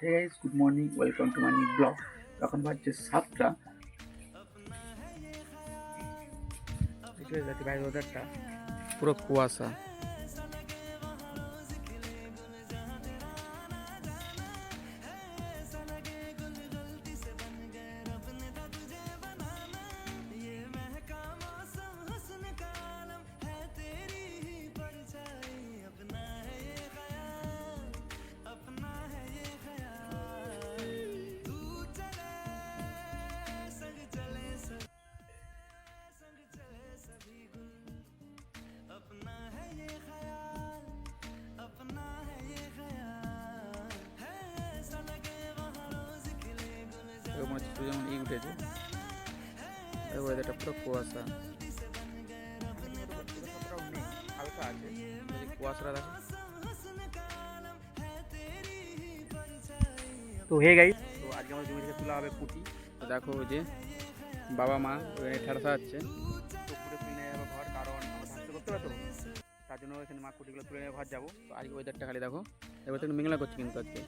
Hey guys good morning welcome to my new blog এখন বাজছে সাতটা বাইরের ওয়েদারটা পুরো কুয়াশা যেমন এই উঠেছে। ওয়েদারটা পুরো কুয়াশা। হালকা আছে। যদি কুয়াশাটা তো হে গাই তো আজকে আমাদের জমি থেকে তোলা হবে কুটি তো দেখো ওই যে বাবা মা ওখানে সাজাচ্ছে। তো কুটে তুলে নিয়ে যাব ঘর কারণ আমরা ধান করতে পারতো তার জন্য এখানে মা কুটিগুলো তুলে নিয়ে ঘর যাব। তো আজকে ওয়েদারটা খালি দেখো। এবার তো মেঘলা করছে কিন্তু আজকে।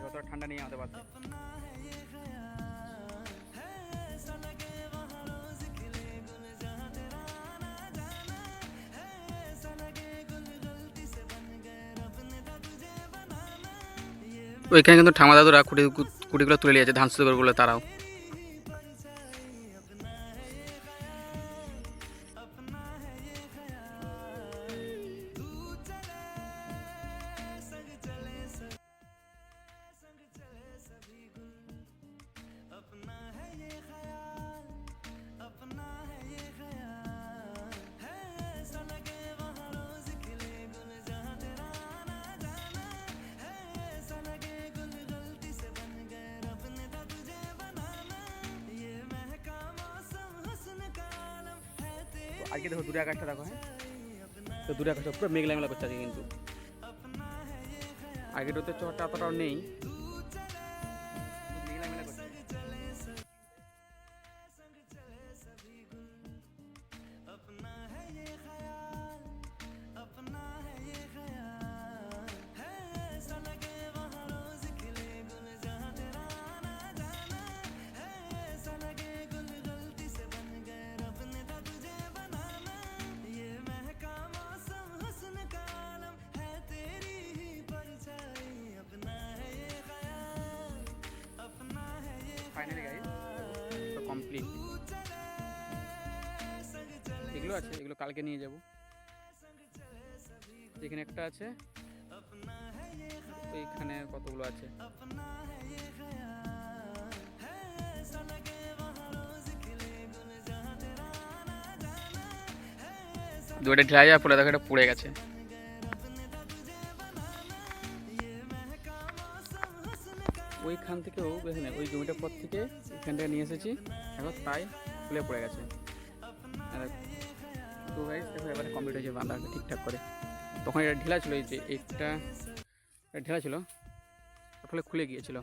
এবার তো ঠান্ডা নেই আমাদের বাসে ওইখানে কিন্তু ঠামা দাদুরা কুটি কুটিগুলো তুলে নিয়েছে ধান করে তারাও। আজকে দেখো দূরে আকাশটা দেখো হ্যাঁ? তো দূরে আকাশটা পুরো মেঘলা মেঘলা করছে আজকে কিন্তু। আগের তো চরটা অতটাও নেই। তো এগুলো আছে, এগুলো কালকে নিয়ে যাব। এখানে একটা আছে এইখানে কতগুলো আছে? দুটো ঢেলা যাওয়ার পরে দেখো, এটা পড়ে গেছে। ওইখান থেকেও এখানে ওই জমিটার পর থেকে এখানটা নিয়ে এসেছি। এখন তাই খুলে পড়ে গেছে। তো এবারে কমপ্লিট হয়েছে, বাঁধা ঠিকঠাক করে। তখন এটা ঢিলা ছিল, এই যে এইটা ঢিলা ছিল ফলে খুলে গিয়েছিল।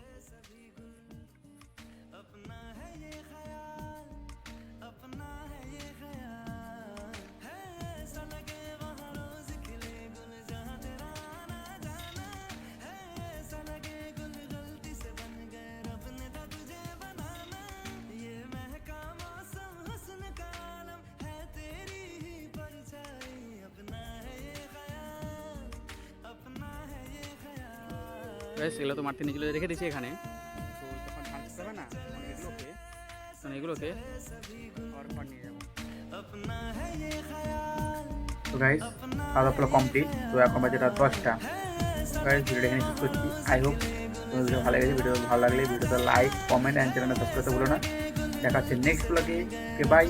গাইস এগুলো তো মাঠে নিচে রেখে দিয়েছি এখানে। তো যখন ধান শুকাবে না এগুলোকে তখন এগুলোকে ঘর ঘর নিয়ে যাব। তো গাইস খাওয়া দাওয়া কমপ্লিট তো এখন বাজে রাত দশটা। গাইস ভিডিওটা এখানে শেষ করছি। আই হোপ তোমাদের ভিডিও ভালো লেগেছে। ভিডিও ভালো লাগলে লাইক কমেন্ট অ্যান্ড চ্যানেলটা সাবস্ক্রাইব করতে ভুলো না। দেখা হচ্ছে নেক্সট ব্লগে বাই